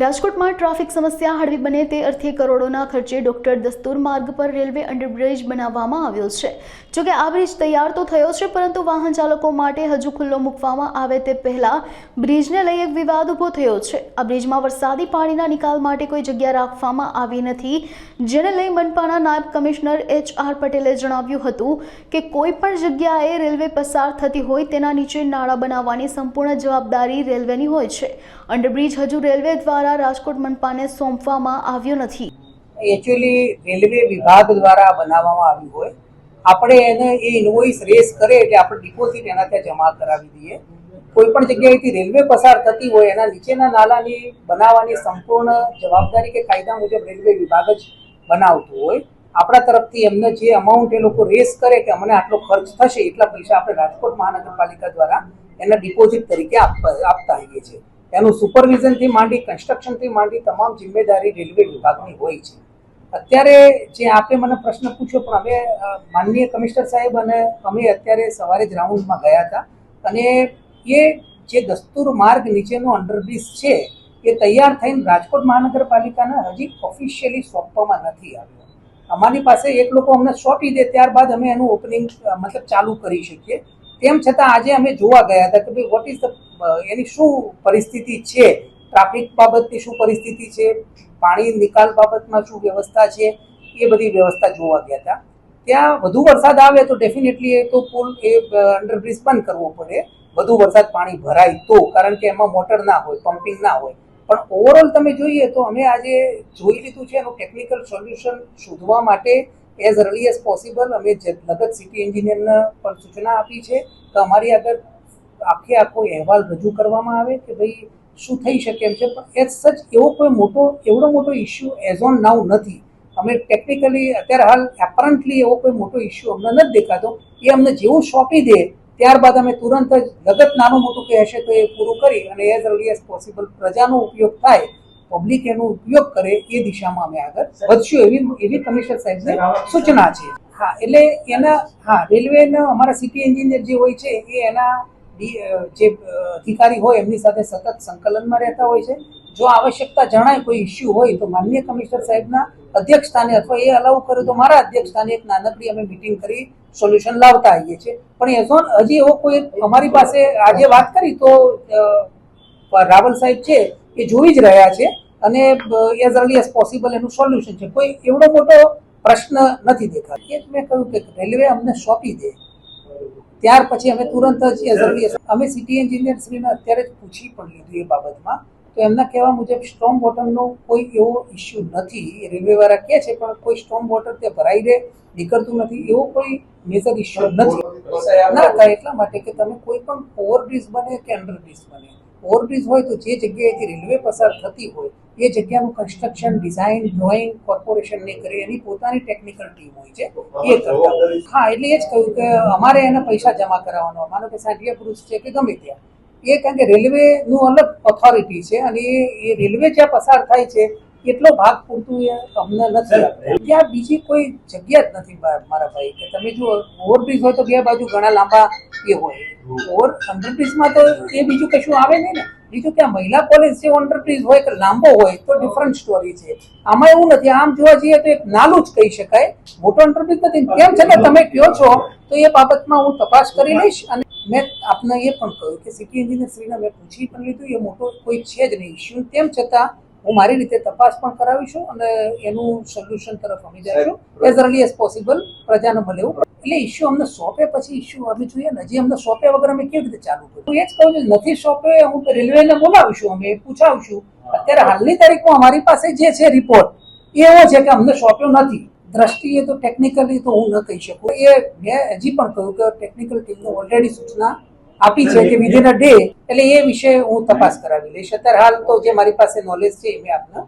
રાજકોટમાં ટ્રાફિક સમસ્યા હળવી બને તે અર્થે કરોડોના ખર્ચે ડોક્ટર દસ્તુર માર્ગ પર રેલવે અંડરબ્રિજ બનાવવામાં આવ્યો છે. જોકે આ બ્રિજ તૈયાર તો થયો છે, પરંતુ વાહન ચાલકો માટે હજુ ખુલ્લો મૂકવામાં આવે તે પહેલા બ્રિજને લઈ એક વિવાદ ઊભો થયો છે. આ બ્રિજમાં વરસાદી પાણીના નિકાલ માટે કોઈ જગ્યા રાખવામાં આવી નથી, જેને લઈ મનપાના નાયબ કમિશનર એચ આર પટેલે જણાવ્યું હતું કે કોઈ પણ જગ્યાએ રેલવે પસાર થતી હોય તેના નીચે નાળા બનાવવાની સંપૂર્ણ જવાબદારી રેલવેની હોય છે. અંડરબ્રિજ હજુ રેલવે દ્વારા રાજકોટ મનપાને સોંપવામાં આવ્યો નથી. એકચ્યુઅલી રેલવે વિભાગ દ્વારા બનાવવામાં આવ્યું હોય. આપણે એને એ ઇન્વોઇસ રેસ કરે એટલે આપણે ડિપોઝિટ એના ત્યાં જમા કરાવી દઈએ. કોઈ પણ જગ્યાએથી રેલવે પસાર થતી હોય, એના નીચેના નાલાની બનાવવાની સંપૂર્ણ જવાબદારી કે કાયદા મુજબ રેલવે વિભાગ જ બનાવતું હોય. આપણા તરફથી એમને જે અમાઉન્ટ એ લોકો રેસ કરે કે અમને આટલો ખર્ચ થશે, એટલા પૈસા આપણે રાજકોટ મહાનગરપાલિકા દ્વારા એના ડિપોઝિટ તરીકે આપતા હોઈએ છીએ. એનું સુપરવિઝનથી માંડી, કન્સ્ટ્રક્શનથી માંડી તમામ જિમ્મેદારી રેલવે વિભાગની હોય છે. અત્યારે જે આપે મને પ્રશ્ન પૂછ્યો, પણ અમે માનનીય કમિશનર સાહેબ અને અમે અત્યારે સવારે જ રાઉન્ડમાં ગયા હતા અને એ જે દસ્તુર માર્ગ નીચેનો અંડરબ્રિજ છે, એ તૈયાર થઈને રાજકોટ મહાનગરપાલિકાને હજી ઓફિશિયલી સોંપવામાં નથી આવ્યો. અમારી પાસે એક લોકો અમને સોંપી દે, ત્યારબાદ અમે એનું ઓપનિંગ મતલબ ચાલુ કરી શકીએ. તેમ છતાં આજે અમે જોવા ગયા હતા કે ભાઈ વોટ ઇઝ એની શું પરિસ્થિતિ છે? ટ્રાફિક બાબતની શું પરિસ્થિતિ છે? પાણી નિકાલ બાબતમાં શું વ્યવસ્થા છે? એ બધી વ્યવસ્થા જોવા ગયા હતા. ત્યાં વધુ વરસાદ આવે તો ડેફિનેટલી એ તો પુલ, એ અંડરબ્રિજ બંધ કરવો પડે. વધુ વરસાદ પાણી ભરાય તો, કારણ કે એમાં મોટર ના હોય પમ્પિંગ ના હોય. પણ ઓવરઓલ તમે જોઈએ તો અમે આજે જોઈ લીધું છે એનું ટેકનિકલ સોલ્યુશન શોધવા માટે એઝ અર્લી એઝ પોસિબલ અમે લગત સિટી એન્જિનિયરને પણ સૂચના આપી છે તો અમારી આગળ આખે આખો અહેવાલ રજૂ કરવામાં આવે કે ભાઈ શું થઈ શકે એમ છે. પણ એઝ સચ એવો કોઈ મોટો, એવડો મોટો ઇસ્યુ એઝ ઓન નાઉ નથી. અમે ટેકનિકલી અત્યારે હાલ એપરન્ટલી એવો કોઈ મોટો ઇસ્યુ અમને નથી દેખાતો. એ અમને જેવું સોંપી દે ત્યારબાદ અમે તુરંત જ લગત નાનું મોટું કે હશે તો એ પૂરું કરી અને એઝ અર્લી એઝ પોસિબલ પ્રજાનો ઉપયોગ થાય પબ્લિક એનો ઉપયોગ કરે એ દિશામાં અમે આગળ વધશું એવી એવી કમિશનર સાહેબને સૂચના છે. હા, એટલે એના, હા, રેલવેના અમારા સિટી એન્જિનિયર જે હોય છે, એ એના જે અધિકારી હોય, એમની સાથે સતત સંકલનમાં રહેતા હોય છે. જો આવશ્યકતા જણાય કોઈ ઇસ્યુ હોય, તો માન્ય કમિશનર સાહેબના અધ્યક્ષ અથવા એ અલાઉ કરે તો મારા અધ્યક્ષ એક નાનકડી અમે મિટિંગ કરી સોલ્યુશન લાવતા આવીએ છીએ. પણ એઝ ઓન હજી એવો કોઈ અમારી પાસે આજે વાત કરી તો રાવલ સાહેબ છે એ જોઈ જ રહ્યા છે અને એઝ અર્લી એઝ પોસિબલ એનું સોલ્યુશન છે. કોઈ એવડો મોટો પ્રશ્ન નથી દેખાતો. એ મેં કહ્યું કે રેલવે અમને સોંપી દે. ત્યાર પછી અમે તુરંત જ એઝ અર્લી અમે સિટી એન્જિનિયર શ્રીને અત્યારે જ પૂછી પણ લીધું એ બાબતમાં. તો એમના કહેવા મુજબ સ્ટ્રોંગ વોટરનો કોઈ એવો ઇસ્યુ નથી. રેલવેવાળા કહે છે, પણ કોઈ સ્ટ્રોંગ વોટર તે ભરાઈ દે નીકળતું નથી, એવો કોઈ મેજર ઇસ્યુ નથી. ના થાય એટલા માટે કે તમે કોઈ પણ ઓવરબ્રિજ બને કે અંડરબ્રિજ બને. ઓવરબ્રિજ હોય તો જે જગ્યાએથી રેલવે પસાર થતી હોય એ જગ્યાનું કન્સ્ટ્રક્શન ડિઝાઇન ડ્રોઈંગ કોર્પોરેશનને કરે એની પોતાની ટેકનિકલ ટીમ હોય છે એ કરતા હા એટલે એ જ કહ્યું કે અમારે એને પૈસા જમા કરાવવાનો. માનો કે સાંઠિયા પુરુષ છે કે ગમે ત્યાં. એ કારણ કે રેલવેનું અલગ ઓથોરિટી છે અને એ રેલવે જ્યાં પસાર થાય છે એટલો ભાગ પૂરતું એ અમને નથી ત્યાં બીજી કોઈ જગ્યા જ નથી મારા ભાઈ કે તમે જો ઓવરબ્રિજ હોય તો બે બાજુ ઘણા લાંબા એ હોય. ઓવર અંડરબ્રિજમાં તો એ બીજું કશું આવે નહીં ને. બીજું કે મહિલા કોલેજ છે અંડરબ્રિજ હોય કે લાંબો હોય તો ડિફરન્ટ સ્ટોરી છે. આમાં એવું નથી. આમ જોવા જઈએ તો એક નાનું જ કહી શકાય. મોટો અંડરબ્રિજ નથી. કેમ છે કે તમે કહો છો? તો એ બાબતમાં હું તપાસ કરી લઈશ અને મેં આપને એ પણ કહ્યું કે સિટી એન્જિનિયર શ્રીને મેં પૂછી પણ લીધું. એ મોટો કોઈ છે જ નહીં. ઇસ્યુ તેમ છતાં હું મારી રીતે તપાસ પણ કરાવીશું અને એનું સોલ્યુશન તરફ અમે જઈશું. એઝ અર્લી એઝ પોસિબલ પ્રજાને ભલે એટલે ઇસ્યુ અમને સોંપે પછી ઇસ્યુ અમે જોઈએ ને હજી અમને સોંપે વગર અમે કેવી રીતે ચાલુ કર્યું એ જ કહું છું નથી સોંપે હું તો રેલવેને બોલાવીશું અમે પૂછાવશું. અત્યારે હાલની તારીખમાં અમારી પાસે જે છે રિપોર્ટ એવો છે કે અમને સોંપ્યો નથી. દ્રષ્ટિએ તો ટેકનિકલી તો હું ન કહી શકું. એ મેં હજી પણ કહ્યું કે ટેકનિકલ ટીમને ઓલરેડી સૂચના આપી છે કે વિધિન અ ડે એટલે એ વિશે હું તપાસ કરાવી લઈશ. અત્યારે હાલ તો જે મારી પાસે નોલેજ છે એ મેં આપને